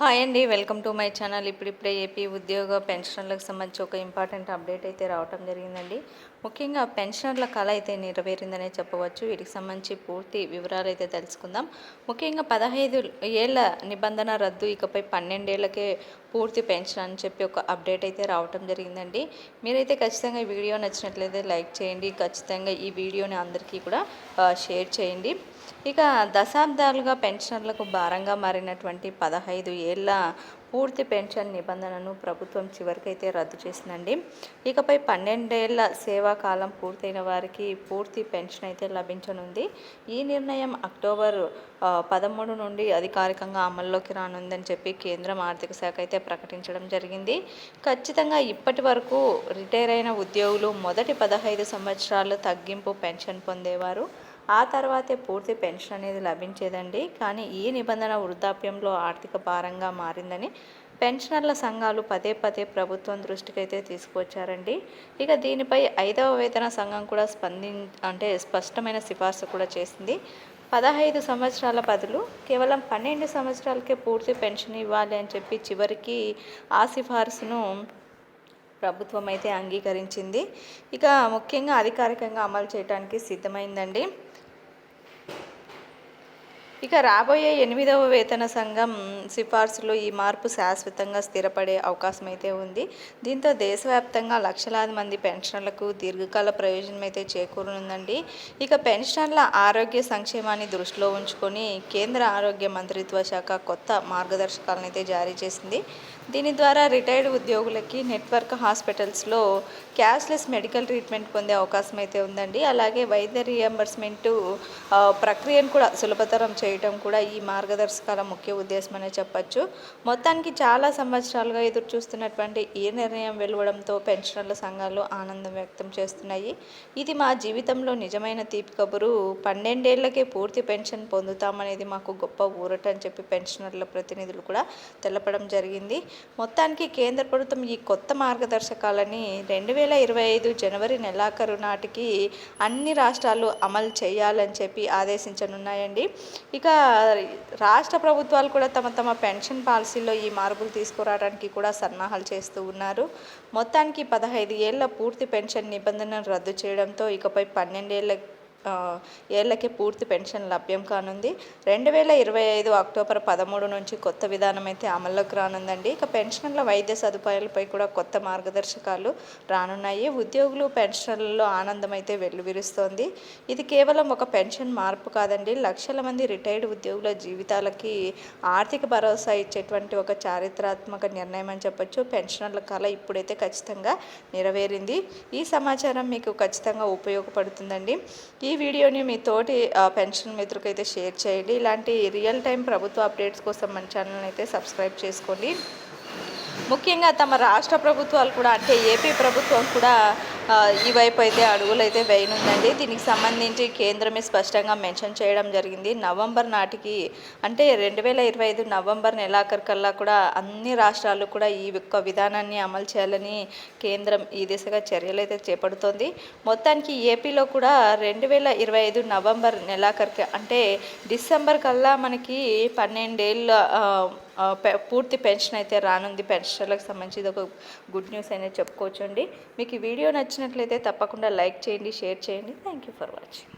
Hi అండి welcome to my channel ఇప్పుడిప్పుడే AP ఉద్యోగ పెన్షన్లకు సంబంధించి ఒక ఇంపార్టెంట్ అప్డేట్ అయితే రావటం జరిగిందండి. ముఖ్యంగా పెన్షనర్ల కళ అయితే నెరవేరిందనే చెప్పవచ్చు. వీటికి సంబంధించి పూర్తి వివరాలు అయితే తెలుసుకుందాం. ముఖ్యంగా పదహైదు ఏళ్ళ నిబంధన రద్దు ఇకపై పన్నెండేళ్ళకే పూర్తి పెన్షన్ అని చెప్పి ఒక అప్డేట్ అయితే రావటం జరిగిందండి. మీరైతే ఖచ్చితంగా ఈ వీడియో నచ్చినట్లయితే లైక్ చేయండి. ఖచ్చితంగా ఈ వీడియోని అందరికీ కూడా షేర్ చేయండి. ఇక దశాబ్దాలుగా పెన్షనర్లకు భారంగా మారినటువంటి పదహైదు ఏళ్ళ పూర్తి పెన్షన్ నిబంధనను ప్రభుత్వం చివరికైతే రద్దు చేసిందండి. ఇకపై పన్నెండేళ్ళ సేవా కాలం పూర్తయిన వారికి పూర్తి పెన్షన్ అయితే లభించనుంది. ఈ నిర్ణయం అక్టోబర్ పదమూడు నుండి అధికారికంగా అమల్లోకి రానుందని చెప్పి కేంద్రం ఆర్థిక శాఖ అయితే ప్రకటించడం జరిగింది. ఖచ్చితంగా ఇప్పటి వరకు రిటైర్ అయిన ఉద్యోగులు మొదటి పదహైదు సంవత్సరాలు తగ్గింపు పెన్షన్ పొందేవారు. ఆ తర్వాతే పూర్తి పెన్షన్ అనేది లభించేదండి. కానీ ఈ నిబంధన వృద్ధాప్యంలో ఆర్థిక భారంగా మారిందని పెన్షనర్ల సంఘాలు పదే పదే ప్రభుత్వం దృష్టికి అయితే తీసుకువచ్చారండి. ఇక దీనిపై ఐదవ వేతన సంఘం కూడా స్పంది అంటే స్పష్టమైన సిఫార్సు కూడా చేసింది. పదహైదు సంవత్సరాల బదులు కేవలం పన్నెండు సంవత్సరాలకే పూర్తి పెన్షన్ ఇవ్వాలి అని చెప్పి చివరికి ఆ సిఫార్సును ప్రభుత్వం అయితే అంగీకరించింది. ఇక ముఖ్యంగా అధికారికంగా అమలు చేయడానికి సిద్ధమైందండి. ఇక రాబోయే ఎనిమిదవ వేతన సంఘం సిఫార్సులో ఈ మార్పు శాశ్వతంగా స్థిరపడే అవకాశం అయితే ఉంది. దీంతో దేశవ్యాప్తంగా లక్షలాది మంది పెన్షన్లకు దీర్ఘకాల ప్రయోజనం అయితే చేకూరనుందండి. ఇక పెన్షన్ల ఆరోగ్య సంక్షేమాన్ని దృష్టిలో ఉంచుకొని కేంద్ర ఆరోగ్య మంత్రిత్వ శాఖ కొత్త మార్గదర్శకాలను అయితే జారీ చేసింది. దీని ద్వారా రిటైర్డ్ ఉద్యోగులకి నెట్వర్క్ హాస్పిటల్స్లో క్యాష్లెస్ మెడికల్ ట్రీట్మెంట్ పొందే అవకాశం అయితే ఉందండి. అలాగే వైద్య రియంబర్స్మెంటు ప్రక్రియను కూడా సులభతరం చే చేయటం కూడా ఈ మార్గదర్శకాల ముఖ్య ఉద్దేశం అనే చెప్పచ్చు. మొత్తానికి చాలా సంవత్సరాలుగా ఎదురు చూస్తున్నటువంటి ఈ నిర్ణయం వెలువడంతో పెన్షనర్ల సంఘాలు ఆనందం వ్యక్తం చేస్తున్నాయి. ఇది మా జీవితంలో నిజమైన తీపి కబురు. పన్నెండేళ్ళకే పూర్తి పెన్షన్ పొందుతామనేది మాకు గొప్ప ఊరట అని చెప్పి పెన్షనర్ల ప్రతినిధులు కూడా తెలపడం జరిగింది. మొత్తానికి కేంద్ర ప్రభుత్వం ఈ కొత్త మార్గదర్శకాలని రెండు వేల ఇరవై ఐదు జనవరి నెలాఖరు నాటికి అన్ని రాష్ట్రాలు అమలు చేయాలని చెప్పి ఆదేశించనున్నాయండి. ఇక రాష్ట్ర ప్రభుత్వాలు కూడా తమ తమ పెన్షన్ పాలసీలో ఈ మార్పులు తీసుకురావడానికి కూడా సన్నాహాలు చేస్తూ ఉన్నారు. మొత్తానికి పదహైదు ఏళ్ళ పూర్తి పెన్షన్ నిబంధనను రద్దు చేయడంతో ఇకపై పన్నెండేళ్ళ ఏళ్ళకే పూర్తి పెన్షన్ లభ్యం కానుంది. రెండు వేల ఇరవై ఐదు అక్టోబర్ పదమూడు నుంచి కొత్త విధానం అయితే అమల్లోకి రానుందండి. ఇక పెన్షన్ల వైద్య సదుపాయాలపై కూడా కొత్త మార్గదర్శకాలు రానున్నాయి. ఉద్యోగులు పెన్షన్లలో ఆనందం అయితే వెల్లువిరుస్తోంది. ఇది కేవలం ఒక పెన్షన్ మార్పు కాదండి. లక్షల మంది రిటైర్డ్ ఉద్యోగుల జీవితాలకి ఆర్థిక భరోసా ఇచ్చేటువంటి ఒక చారిత్రాత్మక నిర్ణయం అని చెప్పొచ్చు. పెన్షనర్ల కళ ఇప్పుడైతే ఖచ్చితంగా నెరవేరింది. ఈ సమాచారం మీకు ఖచ్చితంగా ఉపయోగపడుతుందండి. ఈ ఈ వీడియోని మీ తోటి పెన్షన్ మిత్రుకైతే షేర్ చేయండి. ఇలాంటి రియల్ టైం ప్రభుత్వ అప్డేట్స్ కోసం మన ఛానల్ అయితే సబ్స్క్రైబ్ చేసుకోండి. ముఖ్యంగా తమ రాష్ట్ర ప్రభుత్వాలు కూడా అంటే ఏపీ ప్రభుత్వం కూడా ఈ వైపు అయితే అడుగులు అయితే వేయనుందండి. దీనికి సంబంధించి కేంద్రమే స్పష్టంగా మెన్షన్ చేయడం జరిగింది. నవంబర్ నాటికి అంటే రెండు వేల ఇరవై ఐదు నవంబర్ నెలాఖరికల్లా కూడా అన్ని రాష్ట్రాలు కూడా ఈ యొక్క విధానాన్ని అమలు చేయాలని కేంద్రం ఈ దిశగా చర్యలు అయితే చేపడుతోంది. మొత్తానికి ఏపీలో కూడా రెండు వేల ఇరవై ఐదు నవంబర్ నెలాఖరికి అంటే డిసెంబర్ కల్లా మనకి పన్నెండేళ్ళ పూర్తి పెన్షన్ అయితే రానుంది. పెన్షన్లకు సంబంధించి ఇది ఒక గుడ్ న్యూస్ అనేది చెప్పుకోవచ్చండి. మీకు ఈ వీడియో నచ్చినట్లయితే తప్పకుండా లైక్ చేయండి షేర్ చేయండి. Thank you for watching.